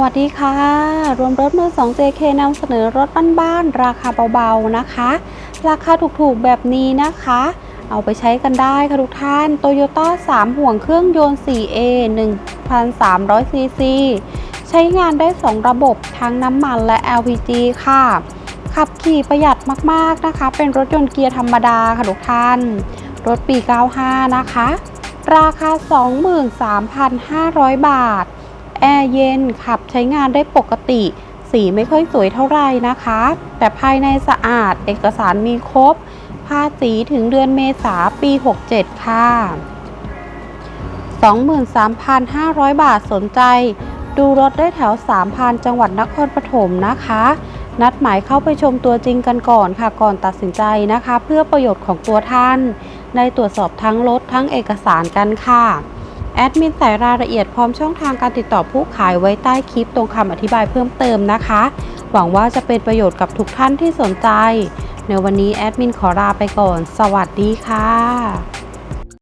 สวัสดีค่ะ รวมรถมือ 2 JK นำเสนอรถบ้านๆราคาเบาๆนะคะ ราคาถูกๆแบบนี้นะคะ เอาไปใช้กันได้ค่ะทุกท่าน Toyota 3 ห่วงเครื่องยนต์ 4A 1,300 cc ใช้งานได้ 2 ระบบทั้งน้ำมันและ LPG ค่ะ ขับขี่ประหยัดมากๆนะคะ เป็นรถยนต์เกียร์ธรรมดาค่ะทุกท่าน รถปี 95 นะคะ ราคา 23,500 บาท แอร์เย็นขับใช้งานได้ปกติ สีไม่ค่อยสวยเท่าไหร่นะคะ แต่ภายในสะอาดเอกสารมีครบ ภาษีถึงเดือนเมษาปี 67 ค่ะ 23,500 บาทสนใจ ดูรถได้แถว 3,000 จังหวัดนครปฐมนะคะ นัดหมายเข้าไปชมตัวจริงกันก่อนค่ะ ก่อนตัดสินใจนะคะ เพื่อประโยชน์ของตัวท่าน ได้ตรวจสอบทั้งรถทั้งเอกสารกันค่ะ แอดมินใส่รายละเอียดพร้อมช่องทางการติดต่อผู้ขายไว้ใต้คลิปตรงคำอธิบายเพิ่มเติมนะคะ หวังว่าจะเป็นประโยชน์กับทุกท่านที่สนใจ ในวันนี้แอดมินขอลาไปก่อน สวัสดีค่ะ